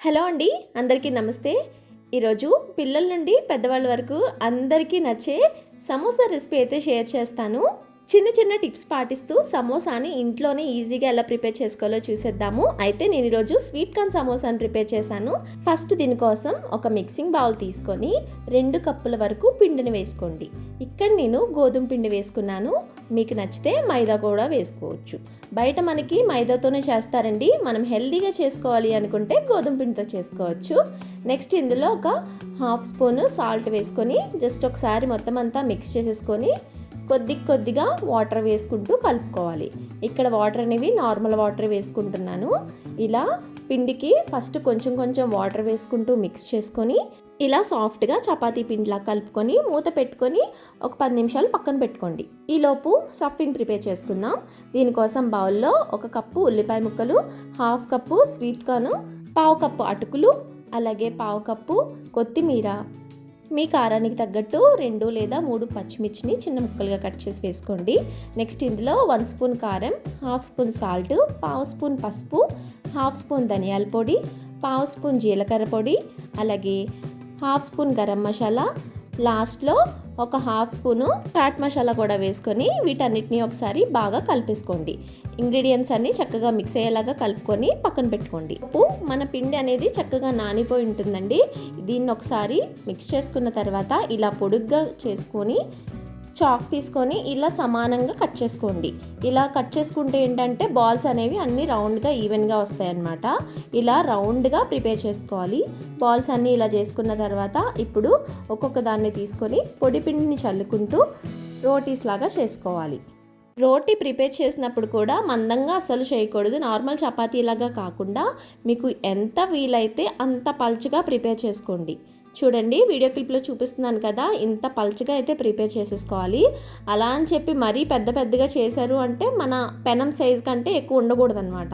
Hello అండి అందరికీ నమస్తే. ఈరోజు పిల్లల నుండి పెద్దవాళ్ళ వరకు అందరికీ నచ్చే సమోసా రెసిపీ అయితే షేర్ చేస్తాను. చిన్న చిన్న టిప్స్ పాటిస్తూ సమోసాని ఇంట్లోనే ఈజీగా ఎలా ప్రిపేర్ చేసుకోవాలో చూసేద్దాము. అయితే నేను ఈరోజు స్వీట్ కార్న్ సమోసాని ప్రిపేర్ చేశాను. ఫస్ట్ దీనికోసం ఒక మిక్సింగ్ బౌల్ తీసుకొని రెండు కప్పుల వరకు పిండిని వేసుకోండి. ఇక్కడ నేను గోధుమ పిండి వేసుకున్నాను. మీకు నచ్చితే మైదా కూడా వేసుకోవచ్చు. బయట మనకి మైదాతోనే చేస్తారండి. మనం హెల్దీగా చేసుకోవాలి అనుకుంటే గోధుమ పిండితో చేసుకోవచ్చు. నెక్స్ట్ ఇందులో ఒక హాఫ్ స్పూన్ సాల్ట్ వేసుకొని జస్ట్ ఒకసారి మొత్తం అంతా మిక్స్ చేసేసుకొని కొద్ది కొద్దిగా వాటర్ వేసుకుంటూ కలుపుకోవాలి. ఇక్కడ వాటర్ అనేవి నార్మల్ వాటర్ వేసుకుంటున్నాను. ఇలా పిండికి ఫస్ట్ కొంచెం కొంచెం వాటర్ వేసుకుంటూ మిక్స్ చేసుకొని ఇలా సాఫ్ట్గా చపాతీ పిండిలా కలుపుకొని మూత పెట్టుకొని ఒక పది నిమిషాలు పక్కన పెట్టుకోండి. ఈలోపు స్టఫింగ్ ప్రిపేర్ చేసుకుందాం. దీనికోసం బౌల్లో ఒక కప్పు ఉల్లిపాయ ముక్కలు హాఫ్ కప్పు స్వీట్ కార్న్ పావు కప్పు అటుకులు అలాగే పావు కప్పు కొత్తిమీర. మీ కారానికి తగ్గట్టు రెండు లేదా మూడు పచ్చిమిర్చిని చిన్న ముక్కలుగా కట్ చేసి వేసుకోండి. నెక్స్ట్ ఇందులో వన్ స్పూన్ కారం హాఫ్ స్పూన్ సాల్ట్ పావు స్పూన్ పసుపు హాఫ్ స్పూన్ ధనియాల పొడి పావు స్పూన్ జీలకర్ర పొడి అలాగే హాఫ్ స్పూన్ గరం మసాలా లాస్ట్లో ఒక హాఫ్ స్పూను చాట్ మసాలా కూడా వేసుకొని వీటన్నిటిని ఒకసారి బాగా కలిపేసుకోండి. ఇంగ్రీడియంట్స్ అన్నీ చక్కగా మిక్స్ అయ్యేలాగా కలుపుకొని పక్కన పెట్టుకోండి. ఉప్పు మన పిండి అనేది చక్కగా నానిపోయి ఉంటుందండి. దీన్ని ఒకసారి మిక్స్ చేసుకున్న తర్వాత ఇలా పొడుగ్గా చేసుకొని చాక్ తీసుకొని ఇలా సమానంగా కట్ చేసుకోండి. ఇలా కట్ చేసుకుంటే ఏంటంటే బాల్స్ అనేవి అన్నీ రౌండ్గా ఈవెన్గా వస్తాయన్నమాట. ఇలా రౌండ్గా ప్రిపేర్ చేసుకోవాలి. బాల్స్ అన్నీ ఇలా చేసుకున్న తర్వాత ఇప్పుడు ఒక్కొక్క దాన్ని తీసుకొని పొడి పిండిని చల్లుకుంటూ రోటీస్ లాగా చేసుకోవాలి. రోటీ ప్రిపేర్ చేసినప్పుడు కూడా మందంగా అసలు చేయకూడదు. నార్మల్ చపాతీలాగా కాకుండా మీకు ఎంత వీలైతే అంత పల్చగా ప్రిపేర్ చేసుకోండి. చూడండి వీడియో క్లిప్లో చూపిస్తున్నాను కదా ఇంత పల్చగా అయితే ప్రిపేర్ చేసేసుకోవాలి. అలా అని చెప్పి మరీ పెద్ద పెద్దగా చేశారు అంటే మన పెనం సైజ్ కంటే ఎక్కువ ఉండకూడదు అనమాట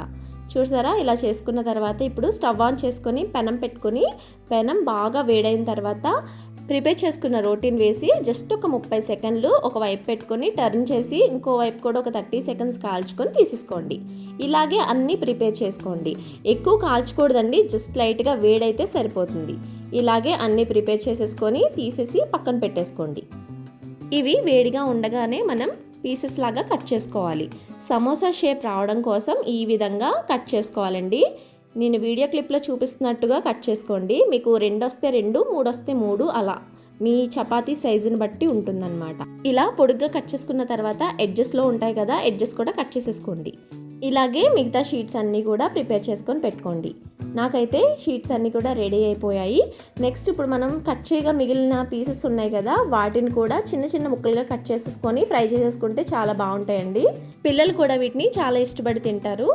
చూసారా ఇలా చేసుకున్న తర్వాత ఇప్పుడు స్టవ్ ఆన్ చేసుకొని పెనం పెట్టుకొని పెనం బాగా వేడైన తర్వాత ప్రిపేర్ చేసుకున్న రోటీని వేసి జస్ట్ ఒక ముప్పై సెకండ్లు ఒక వైపు పెట్టుకొని టర్న్ చేసి ఇంకో వైపు కూడా ఒక థర్టీ సెకండ్స్ కాల్చుకొని తీసేసుకోండి. ఇలాగే అన్నీ ప్రిపేర్ చేసుకోండి. ఎక్కువ కాల్చకూడదండి జస్ట్ లైట్గా వేడైతే సరిపోతుంది. ఇలాగే అన్నీ ప్రిపేర్ చేసేసుకొని తీసేసి పక్కన పెట్టేసుకోండి. ఇవి వేడిగా ఉండగానే మనం పీసెస్ లాగా కట్ చేసుకోవాలి. సమోసా షేప్ రావడం కోసం ఈ విధంగా కట్ చేసుకోవాలండి. నేను వీడియో క్లిప్లో చూపిస్తున్నట్టుగా కట్ చేసుకోండి. మీకు రెండు వస్తే రెండు మూడు వస్తే మూడు అలా. మీ చపాతీ సైజుని బట్టి ఉంటుందన్నమాట. ఇలా పొడుగ్గా కట్ చేసుకున్న తర్వాత ఎడ్జెస్లో ఉంటాయి కదా ఎడ్జెస్ కూడా కట్ చేసేసుకోండి. ఇలాగే మిగతా షీట్స్ అన్నీ కూడా ప్రిపేర్ చేసుకొని పెట్టుకోండి. నాకైతే షీట్స్ అన్నీ కూడా రెడీ అయిపోయాయి. నెక్స్ట్ ఇప్పుడు మనం కట్ చేయగా మిగిలిన పీసెస్ ఉన్నాయి కదా వాటిని కూడా చిన్న చిన్న ముక్కలుగా కట్ చేసేసుకొని ఫ్రై చేసేసుకుంటే చాలా బాగుంటాయండి. పిల్లలు కూడా వీటిని చాలా ఇష్టపడి తింటారు.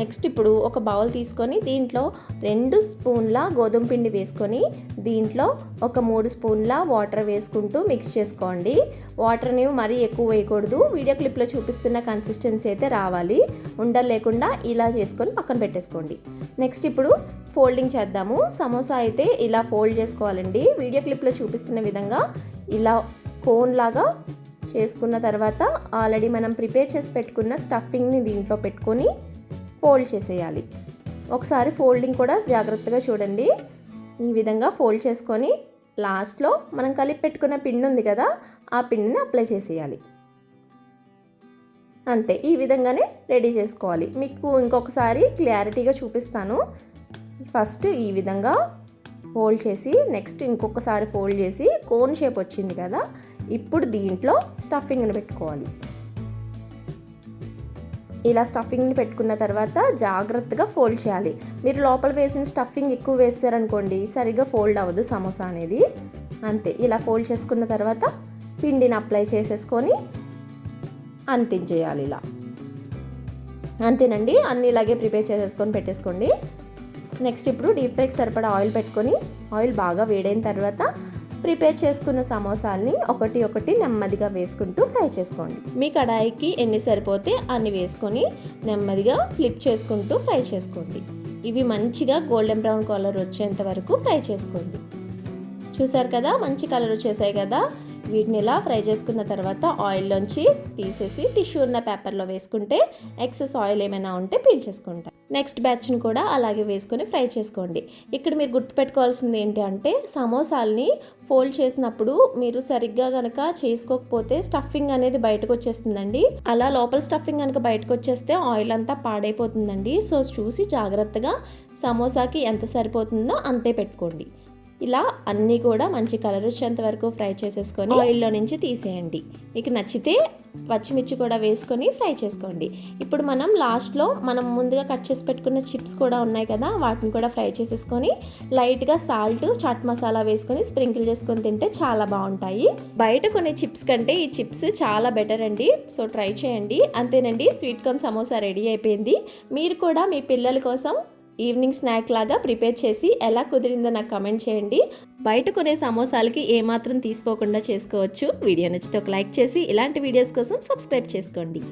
నెక్స్ట్ ఇప్పుడు ఒక బౌల్ తీసుకొని దీంట్లో రెండు స్పూన్ల గోధుమ పిండి వేసుకొని దీంట్లో ఒక మూడు స్పూన్ల వాటర్ వేసుకుంటూ మిక్స్ చేసుకోండి. వాటర్ని మరీ ఎక్కువ వేయకూడదు. వీడియో క్లిప్లో చూపిస్తున్న కన్సిస్టెన్సీ అయితే రావాలి. ఉండలు లేకుండా ఇలా చేసుకొని పక్కన పెట్టేసుకోండి. నెక్స్ట్ ఇప్పుడు ఫోల్డింగ్ చేద్దాము. సమోసా అయితే ఇలా ఫోల్డ్ చేసుకోవాలండి. వీడియో క్లిప్లో చూపిస్తున్న విధంగా ఇలా కోన్ లాగా చేసుకున్న తర్వాత ఆల్రెడీ మనం ప్రిపేర్ చేసి పెట్టుకున్న స్టఫింగ్ని దీంట్లో పెట్టుకొని ఫోల్డ్ చేసేయాలి. ఒకసారి ఫోల్డింగ్ కూడా జాగ్రత్తగా చూడండి. ఈ విధంగా ఫోల్డ్ చేసుకొని లాస్ట్లో మనం కలిపి పెట్టుకున్న పిండి ఉంది కదా ఆ పిండిని అప్లై చేసేయాలి. అంతే ఈ విధంగానే రెడీ చేసుకోవాలి. మీకు ఇంకొకసారి క్లారిటీగా చూపిస్తాను. ఫస్ట్ ఈ విధంగా ఫోల్డ్ చేసి నెక్స్ట్ ఇంకొకసారి ఫోల్డ్ చేసి కోన్ షేప్ వచ్చింది కదా ఇప్పుడు దీంట్లో స్టఫింగ్ని పెట్టుకోవాలి. ఇలా స్టఫింగ్ని పెట్టుకున్న తర్వాత జాగ్రత్తగా ఫోల్డ్ చేయాలి. మీరు లోపల వేసిన స్టఫింగ్ ఎక్కువ వేసారనుకోండి సరిగ్గా ఫోల్డ్ అవ్వదు సమోసా అనేది. అంతే ఇలా ఫోల్డ్ చేసుకున్న తర్వాత పిండిని అప్లై చేసేసుకొని అంటించేయాలి ఇలా. అంతేనండి అన్నీ ఇలాగే ప్రిపేర్ చేసేసుకొని పెట్టేసుకోండి. నెక్స్ట్ ఇప్పుడు డీప్ ఫ్రైకి సరిపడా ఆయిల్ పెట్టుకొని ఆయిల్ బాగా వేడైన తర్వాత ప్రిపేర్ చేసుకున్న సమోసాల్ని ఒకటి ఒకటి నెమ్మదిగా వేసుకుంటూ ఫ్రై చేసుకోండి. మీ కడాయికి ఎన్ని సరిపోతే అన్ని వేసుకొని నెమ్మదిగా ఫ్లిప్ చేసుకుంటూ ఫ్రై చేసుకోండి. ఇవి మంచిగా గోల్డెన్ బ్రౌన్ కలర్ వచ్చేంత వరకు ఫ్రై చేసుకోండి. చూసారు కదా మంచి కలర్ వచ్చేసాయి కదా? వీటిని ఇలా ఫ్రై చేసుకున్న తర్వాత ఆయిల్లోంచి తీసేసి టిష్యూ ఉన్న పేపర్లో వేసుకుంటే ఎక్సెస్ ఆయిల్ ఏమైనా ఉంటే పీల్ చేసుకుంటాం నెక్స్ట్ బ్యాచ్ని కూడా అలాగే వేసుకొని ఫ్రై చేసుకోండి. ఇక్కడ మీరు గుర్తుపెట్టుకోవాల్సింది ఏంటి అంటే సమోసాల్ని ఫోల్డ్ చేసినప్పుడు మీరు సరిగ్గా కనుక చేసుకోకపోతే స్టఫింగ్ అనేది బయటకు వచ్చేస్తుందండి. అలా లోపల స్టఫింగ్ కనుక బయటకు వచ్చేస్తే ఆయిల్ అంతా పాడైపోతుందండి. సో చూసి జాగ్రత్తగా సమోసాకి ఎంత సరిపోతుందో అంతే పెట్టుకోండి. ఇలా అన్నీ కూడా మంచి కలర్ వచ్చేంత వరకు ఫ్రై చేసేసుకొని ఆయిల్లో నుంచి తీసేయండి. మీకు నచ్చితే పచ్చిమిర్చి కూడా వేసుకొని ఫ్రై చేసుకోండి. ఇప్పుడు మనం లాస్ట్లో మనం ముందుగా కట్ చేసి పెట్టుకున్న చిప్స్ కూడా ఉన్నాయి కదా వాటిని కూడా ఫ్రై చేసేసుకొని లైట్గా సాల్ట్ చాట్ మసాలా వేసుకొని స్ప్రింకిల్ చేసుకొని తింటే చాలా బాగుంటాయి. బయట కొనే చిప్స్ కంటే ఈ చిప్స్ చాలా బెటర్ అండి. సో ట్రై చేయండి. అంతేనండి స్వీట్ కార్న్ సమోసా రెడీ అయిపోయింది. మీరు కూడా మీ పిల్లల కోసం ఈవినింగ్ స్నాక్ లాగా ప్రిపేర్ చేసి ఎలా కుదిరిందో నాకు కమెంట్ చేయండి. బయట కొనే సమోసాలకి ఏమాత్రం తీసుకోకుండా చేసుకోవచ్చు. వీడియో నచ్చితే ఒక లైక్ చేసి ఇలాంటి వీడియోస్ కోసం సబ్స్క్రైబ్ చేసుకోండి.